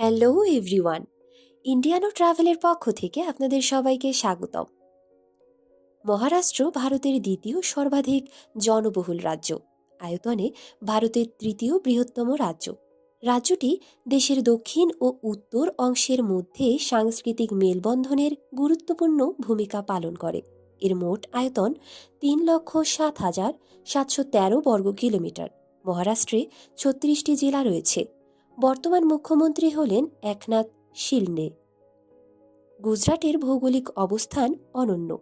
Hello everyone ইন্ডিয়ানো ট্রাভেলের পক্ষ থেকে আপনাদের সবাইকে স্বাগতম। মহারাষ্ট্র ভারতের দ্বিতীয় সর্বাধিক জনবহুল রাজ্য। আয়তনে ভারতের তৃতীয় বৃহত্তম রাজ্য। রাজ্যটি দেশের দক্ষিণ ও উত্তর অংশের মধ্যে সাংস্কৃতিক মেলবন্ধনের গুরুত্বপূর্ণ ভূমিকা পালন করে। এর মোট আয়তন তিন লক্ষ সাত হাজার সাতশো তেরো বর্গ কিলোমিটার মহারাষ্ট্রে ছত্রিশটি জেলা রয়েছে। বর্তমান মুখ্যমন্ত্রী হলেন একনাথ শিলনে গুজরাটের ভৌগোলিক অবস্থান অনন্য।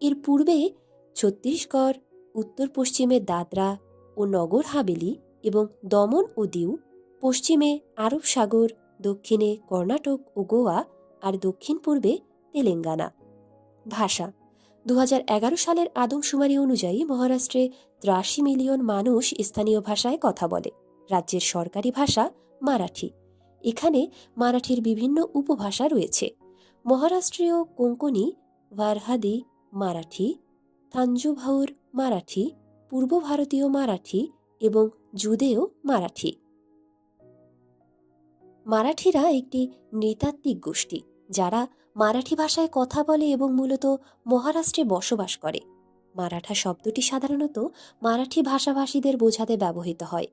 এর পূর্বে ছত্তিশগড় উত্তর পশ্চিমে দাদরা ও নগর হাভেলি এবং দমন ও দিউ, পশ্চিমে আরব সাগর, দক্ষিণে কর্ণাটক ও গোয়া আর দক্ষিণ পূর্বে তেলেঙ্গানা। ভাষা দু হাজার এগারো সালের আদমশুমারি অনুযায়ী মহারাষ্ট্রে ত্রাশি মিলিয়ন মানুষ স্থানীয় ভাষায় কথা বলে। রাজ্যের সরকারি ভাষা মারাঠি। এখানে মারাঠির বিভিন্ন উপভাষা রয়েছে। মহারাষ্ট্রীয় কোঙ্কনি ভারহাদি মারাঠি, থাঞ্জুভাউর মারাঠি, পূর্ব ভারতীয় মারাঠি এবং জুদেও মারাঠি। মারাঠিরা একটি নৃতাত্ত্বিক গোষ্ঠী, যারা মারাঠি ভাষায় কথা বলে এবং মূলত মহারাষ্ট্রে বসবাস করে। মারাঠা শব্দটি সাধারণত মারাঠি ভাষাভাষীদের বোঝাতে ব্যবহৃত হয়।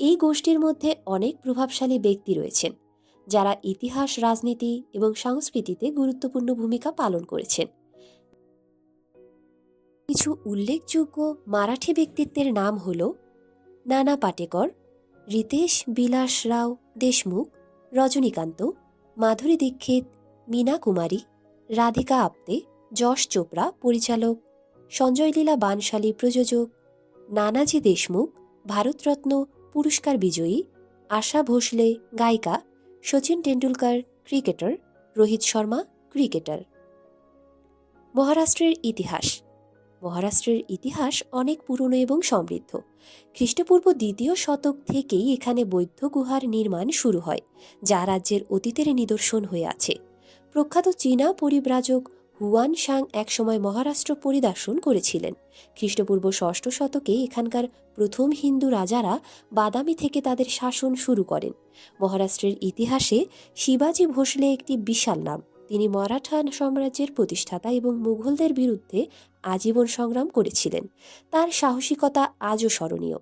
এই গোষ্ঠীর মধ্যে অনেক প্রভাবশালী ব্যক্তি রয়েছেন, যারা ইতিহাস, রাজনীতি এবং সংস্কৃতিতে গুরুত্বপূর্ণ ভূমিকা পালন করেছেন। কিছু উল্লেখযোগ্য মারাঠি ব্যক্তিত্বের নাম হল নানা পাটেকর, রিতেশ বিলাস রাও দেশমুখ, রজনীকান্ত, মাধুরী দীক্ষিত, মীনা কুমারী, রাধিকা আপ্তে, যশ চোপড়া পরিচালক সঞ্জয় লীলা বানশালী প্রযোজক, নানাজি দেশমুখ, ভারতরত্ন পুরস্কার বিজয়ী আশা ভোসলে গায়িকা সচিন টেন্ডুলকার ক্রিকেটার, রোহিত শর্মা ক্রিকেটার। মহারাষ্ট্রের ইতিহাস। মহারাষ্ট্রের ইতিহাস অনেক পুরনো এবং সমৃদ্ধ। খ্রিস্টপূর্ব দ্বিতীয় শতক থেকেই এখানে বৌদ্ধ গুহার নির্মাণ শুরু হয়, যা রাজ্যের অতীতের নিদর্শন হয়ে আছে। প্রখ্যাত চীনা পরিব্রাজক হুয়ান সাং একসময় মহারাষ্ট্র পরিদর্শন করেছিলেন। খ্রিস্টপূর্ব ষষ্ঠ শতকে এখানকার প্রথম হিন্দু রাজারা বাদামি থেকে তাদের শাসন শুরু করেন। মহারাষ্ট্রের ইতিহাসে শিবাজি ভোসলে একটি বিশাল নাম। তিনি মারাঠা সাম্রাজ্যের প্রতিষ্ঠাতা এবং মুঘলদের বিরুদ্ধে আজীবন সংগ্রাম করেছিলেন। তার সাহসিকতা আজও স্মরণীয়।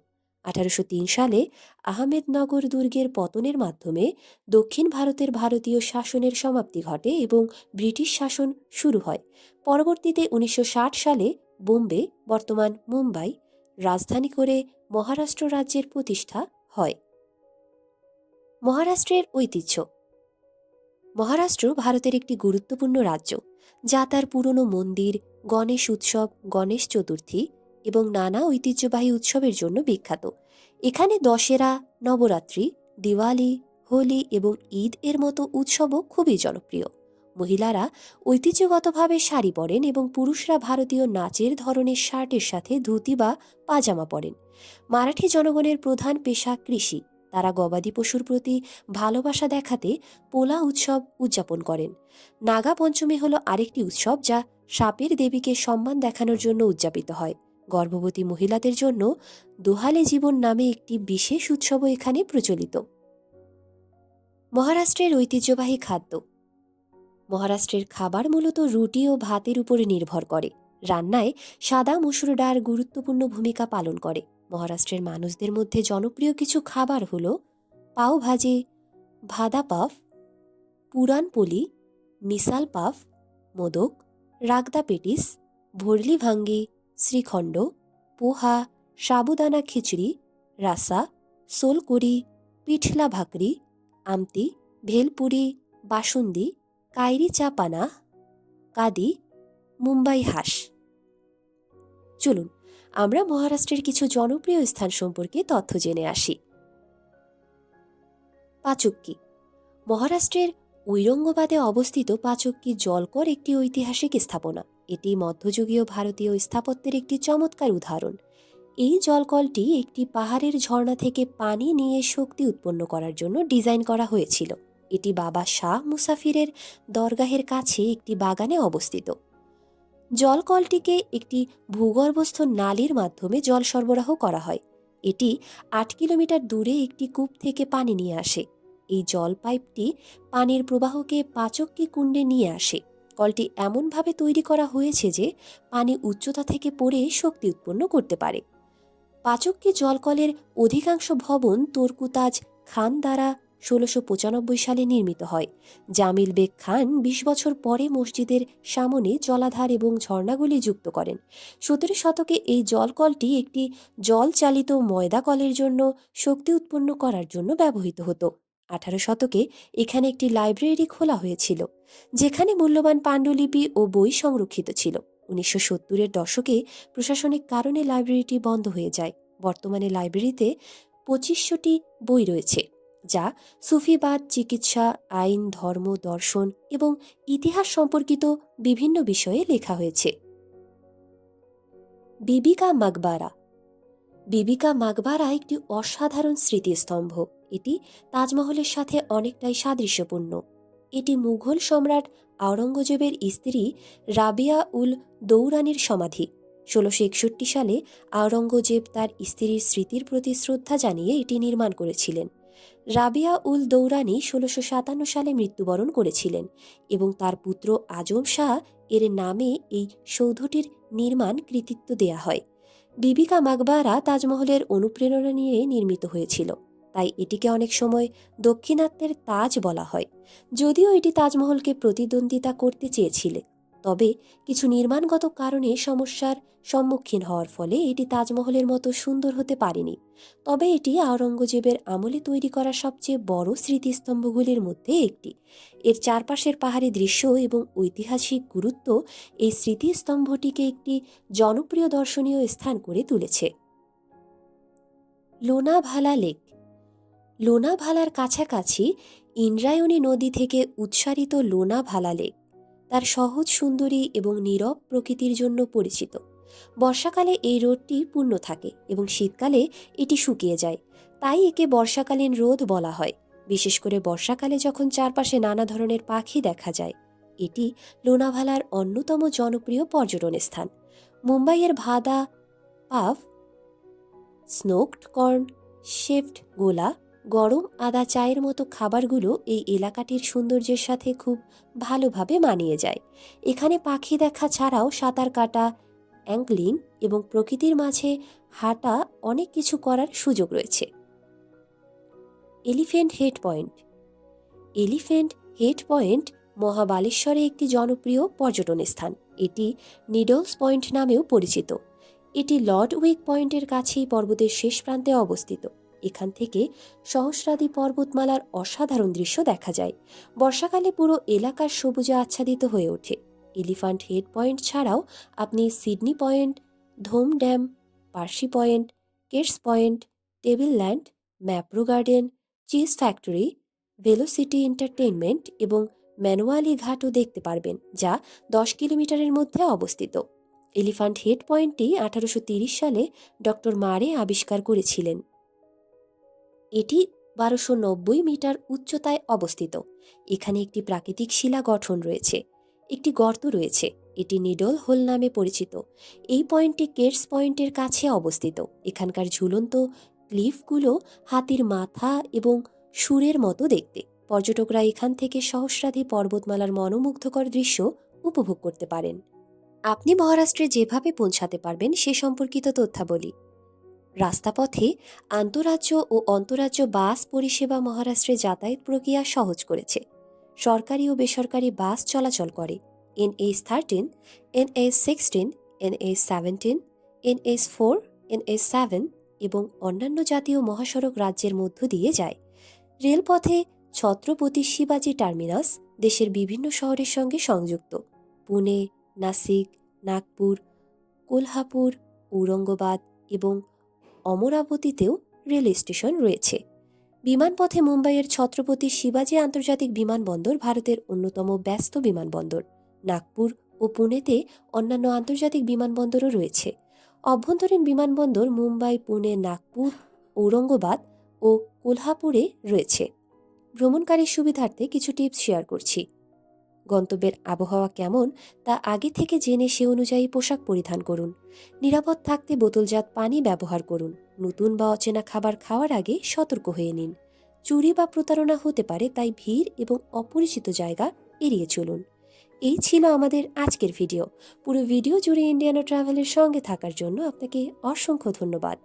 আঠারোশো তিন সালে আহমেদনগর দুর্গের পতনের মাধ্যমে দক্ষিণ ভারতের ভারতীয় শাসনের সমাপ্তি ঘটে এবং ব্রিটিশ শাসন শুরু হয়। পরবর্তীতে উনিশশো ষাট সালে বোম্বে, বর্তমান মুম্বাই, রাজধানী করে মহারাষ্ট্র রাজ্যের প্রতিষ্ঠা হয়। মহারাষ্ট্রের ঐতিহ্য। মহারাষ্ট্র ভারতের একটি গুরুত্বপূর্ণ রাজ্য, যা তার পুরনো মন্দির, গণেশ উৎসব, গণেশ চতুর্থী এবং নানা ঐতিহ্যবাহী উৎসবের জন্য বিখ্যাত। এখানে দশেরা, নবরাত্রি, দিওয়ালি, হোলি এবং ঈদ এর মতো উৎসবও খুবই জনপ্রিয়। মহিলারা ঐতিহ্যগতভাবে শাড়ি পরেন এবং পুরুষরা ভারতীয় নাচের ধরনের শার্টের সাথে ধুতি বা পাজামা পরেন। মারাঠি জনগণের প্রধান পেশা কৃষি। তারা গবাদি পশুর প্রতি ভালোবাসা দেখাতে পোলা উৎসব উদযাপন করেন। নাগা পঞ্চমী হল আরেকটি উৎসব যা সাপের দেবীকে সম্মান দেখানোর জন্য উদযাপিত হয়। গর্ভবতী মহিলাদের জন্য দোহালে জীবন নামে একটি বিশেষ উৎসবও এখানে প্রচলিত। মহারাষ্ট্রের ঐতিহ্যবাহী খাদ্য। মহারাষ্ট্রের খাবার মূলত রুটি ও ভাতের উপরে নির্ভর করে। রান্নায় সাদা মসুর ডাল গুরুত্বপূর্ণ ভূমিকা পালন করে। মহারাষ্ট্রের মানুষদের মধ্যে জনপ্রিয় কিছু খাবার হল পাও bhaji, vada puff, puran poli misal puff, modak, ragda patties, bharli vangi shrikhand, poha, সাবুদানা খিচড়ি, রাসা, সোলকড়ি, পিঠলা ভাকরি আমতি ভেলপুরি, বাসুন্দি, কাইরি চা পানা, কাদি, মুম্বাই হাঁস। চলুন, আমরা মহারাষ্ট্রের কিছু জনপ্রিয় স্থান সম্পর্কে তথ্য জেনে আসি। পাচক্কি। মহারাষ্ট্রের ঐরঙ্গবাদে অবস্থিত পাচক্কি জলকর একটি ঐতিহাসিক স্থাপনা। এটি মধ্যযুগীয় ভারতীয় স্থাপত্যের একটি চমৎকার উদাহরণ। এই জলকলটি একটি পাহাড়ের ঝর্ণা থেকে পানি নিয়ে শক্তি উৎপন্ন করার জন্য ডিজাইন করা হয়েছিল। এটি বাবা শাহ মুসাফিরের দরগাহের কাছে একটি বাগানে অবস্থিত। জলকলটিকে একটি ভূগর্ভস্থ নালীর মাধ্যমে জল সরবরাহ করা হয়। এটি আট কিলোমিটার দূরে একটি কূপ থেকে পানি নিয়ে আসে। এই জল পাইপটি পানির প্রবাহকে পাচক্কি কুণ্ডে নিয়ে আসে। কলটি এমনভাবে তৈরি করা হয়েছে যে পানি উচ্চতা থেকে পড়ে শক্তি উৎপন্ন করতে পারে। পাচক্কি জলকলের অধিকাংশ ভবন তর্কুতাজ খান দ্বারা ষোলোশো পঁচানব্বই সালে নির্মিত হয়। জামিল বেগ খান বিশ বছর পরে মসজিদের সামনে জলাধার এবং ঝর্ণাগুলি যুক্ত করেন। সতেরো শতকে এই জলকলটি একটি জল চালিত ময়দা কলের জন্য শক্তি উৎপন্ন করার জন্য ব্যবহৃত হতো। আঠারো শতকে এখানে একটি লাইব্রেরি খোলা হয়েছিল, যেখানে মূল্যবান পাণ্ডুলিপি ও বই সংরক্ষিত ছিল। উনিশশো সত্তরের দশকে প্রশাসনিক কারণে লাইব্রেরিটি বন্ধ হয়ে যায়। বর্তমানে লাইব্রেরিতে পঁচিশশোটি বই রয়েছে, যা সুফিবাদ, চিকিৎসা, আইন, ধর্ম, দর্শন এবং ইতিহাস সম্পর্কিত বিভিন্ন বিষয়ে লেখা হয়েছে। বিবিকা মাকবারা বিবিকা মাকবারা একটি অসাধারণ স্মৃতিস্তম্ভ। এটি তাজমহলের সাথে অনেকটাই সাদৃশ্যপূর্ণ। এটি মুঘল সম্রাট আওরঙ্গজেবের স্ত্রী রাবিয়া উল দৌরানির সমাধি। ষোলোশো একষট্টি সালে আওরঙ্গজেব তার স্ত্রীর স্মৃতির প্রতি শ্রদ্ধা জানিয়ে এটি নির্মাণ করেছিলেন। রাবিয়া উল দৌরানি ষোলোশো সাতান্ন সালে মৃত্যুবরণ করেছিলেন এবং তার পুত্র আজম শাহ এর নামে এই সৌধটির নির্মাণ কৃতিত্ব দেয়া হয়। বিবিকা মাকবারা তাজমহলের অনুপ্রেরণা নিয়ে নির্মিত হয়েছিল। তাই এটিকে অনেক সময় দক্ষিণাত্যের তাজ বলা হয়। যদিও এটি তাজমহলকে প্রতিদ্বন্দ্বিতা করতে চেয়েছিল, তবে কিছু নির্মাণগত কারণে সমস্যার সম্মুখীন হওয়ার ফলে এটি তাজমহলের মতো সুন্দর হতে পারেনি। তবে এটি আওরঙ্গজেবের আমলে তৈরি করা সবচেয়ে বড় স্মৃতিস্তম্ভগুলির মধ্যে একটি। এর চারপাশের পাহাড়ি দৃশ্য এবং ঐতিহাসিক গুরুত্ব এই স্মৃতিস্তম্ভটিকে একটি জনপ্রিয় দর্শনীয় স্থান করে তুলেছে। লোনাভালা লেক লোনাভালার কাছাকাছি ইন্দ্রায়ণী নদী থেকে উৎসারিত লোনাভালা লেক, তার সহজ, সুন্দরী এবং নীরব প্রকৃতির জন্য পরিচিত। বর্ষাকালে এই রোদটি পূর্ণ থাকে এবং শীতকালে এটি শুকিয়ে যায়। তাই একে বর্ষাকালীন রোদ বলা হয়। বিশেষ করে বর্ষাকালে যখন চারপাশে নানা ধরনের পাখি দেখা যায়, এটি লোনাভালার অন্যতম জনপ্রিয় পর্যটন স্থান। মুম্বাইয়ের ভাদা পাফ, স্নোকড কর্ন, শেফড গোলা গরম আদা চায়ের মতো খাবারগুলো এই এলাকাটির সৌন্দর্যের সাথে খুব ভালোভাবে মানিয়ে যায়। এখানে পাখি দেখা ছাড়াও সাঁতার কাটা অ্যাঙ্গলিং এবং প্রকৃতির মাঝে হাঁটা অনেক কিছু করার সুযোগ রয়েছে। Elephant head point. Elephant head point মহাবালেশ্বরে একটি জনপ্রিয় পর্যটন স্থান। এটি নিডলস পয়েন্ট নামেও পরিচিত। এটি লর্ড উইক পয়েন্টের কাছেই পর্বতের শেষ প্রান্তে অবস্থিত। এখান থেকে সহস্রাদি পর্বতমালার অসাধারণ দৃশ্য দেখা যায়। বর্ষাকালে পুরো এলাকার সবুজে আচ্ছাদিত হয়ে ওঠে। এলিফ্যান্ট হেড পয়েন্ট ছাড়াও আপনি Sydney point, Dhom dam, Parsi point, Kate's point, table land, Mapro garden, cheese factory, velocity entertainment এবং ম্যানুয়ালি ঘাটও দেখতে পারবেন, যা দশ কিলোমিটারের মধ্যে অবস্থিত। এলিফ্যান্ট হেড পয়েন্টটি আঠারোশো সালে ডক্টর মারে আবিষ্কার করেছিলেন। এটি বারোশো নব্বই মিটার উচ্চতায় অবস্থিত। এখানে একটি প্রাকৃতিক শিলা গঠন রয়েছে। একটি গর্ত রয়েছে। এটি নিডল হোল নামে পরিচিত। এই পয়েন্টটি কেটস পয়েন্টের কাছে অবস্থিত। এখানকার ঝুলন্ত ক্লিফগুলো হাতির মাথা এবং সুরের মতো দেখতে। পর্যটকরা এখান থেকে সহস্রাধি পর্বতমালার মনোমুগ্ধকর দৃশ্য উপভোগ করতে পারেন। আপনি মহারাষ্ট্রে যেভাবে পৌঁছাতে পারবেন সে সম্পর্কিত তথ্যাবলী। রাস্তাপথে আন্তরাজ্য ও অন্তরাজ্য বাস পরিষেবা মহারাষ্ট্রে যাতায়াত প্রক্রিয়া সহজ করেছে। সরকারি ও বেসরকারি বাস চলাচল করে। NS thirteen NS sixteen NS seventeen NS four NS seven এবং অন্যান্য জাতীয় মহাসড়ক রাজ্যের মধ্য দিয়ে যায়। রেলপথে ছত্রপতি শিবাজি টার্মিনাস দেশের বিভিন্ন শহরের সঙ্গে সংযুক্ত। পুনে, নাসিক, নাগপুর, কোলহাপুর, ঔরঙ্গাবাদ এবং অমরাবতীতেও রেল স্টেশন রয়েছে। বিমানপথে মুম্বাইয়ের ছত্রপতি শিবাজি আন্তর্জাতিক বিমানবন্দর ভারতের অন্যতম ব্যস্ত বিমানবন্দর। নাগপুর ও পুনেতে অন্যান্য আন্তর্জাতিক বিমানবন্দরও রয়েছে। অভ্যন্তরীণ বিমানবন্দর মুম্বাই, পুনে, নাগপুর, ঔরঙ্গাবাদ ও কোলহাপুরে রয়েছে। ভ্রমণকারীর সুবিধার্থে কিছু টিপস শেয়ার করছি। গন্তব্যের আবহাওয়া কেমন, তা আগে থেকে জেনে সে অনুযায়ী পোশাক পরিধান করুন। নিরাপদ থাকতে বোতলজাত পানি ব্যবহার করুন। নতুন বা অচেনা খাবার খাওয়ার আগে সতর্ক হয়ে নিন। চুরি বা প্রতারণা হতে পারে, তাই ভিড় এবং অপরিচিত জায়গা এড়িয়ে চলুন। এই ছিল আমাদের আজকের ভিডিও। পুরো ভিডিও জুড়ে ইন্ডিয়ানো ট্রাভেলের সঙ্গে থাকার জন্য আপনাকে অসংখ্য ধন্যবাদ।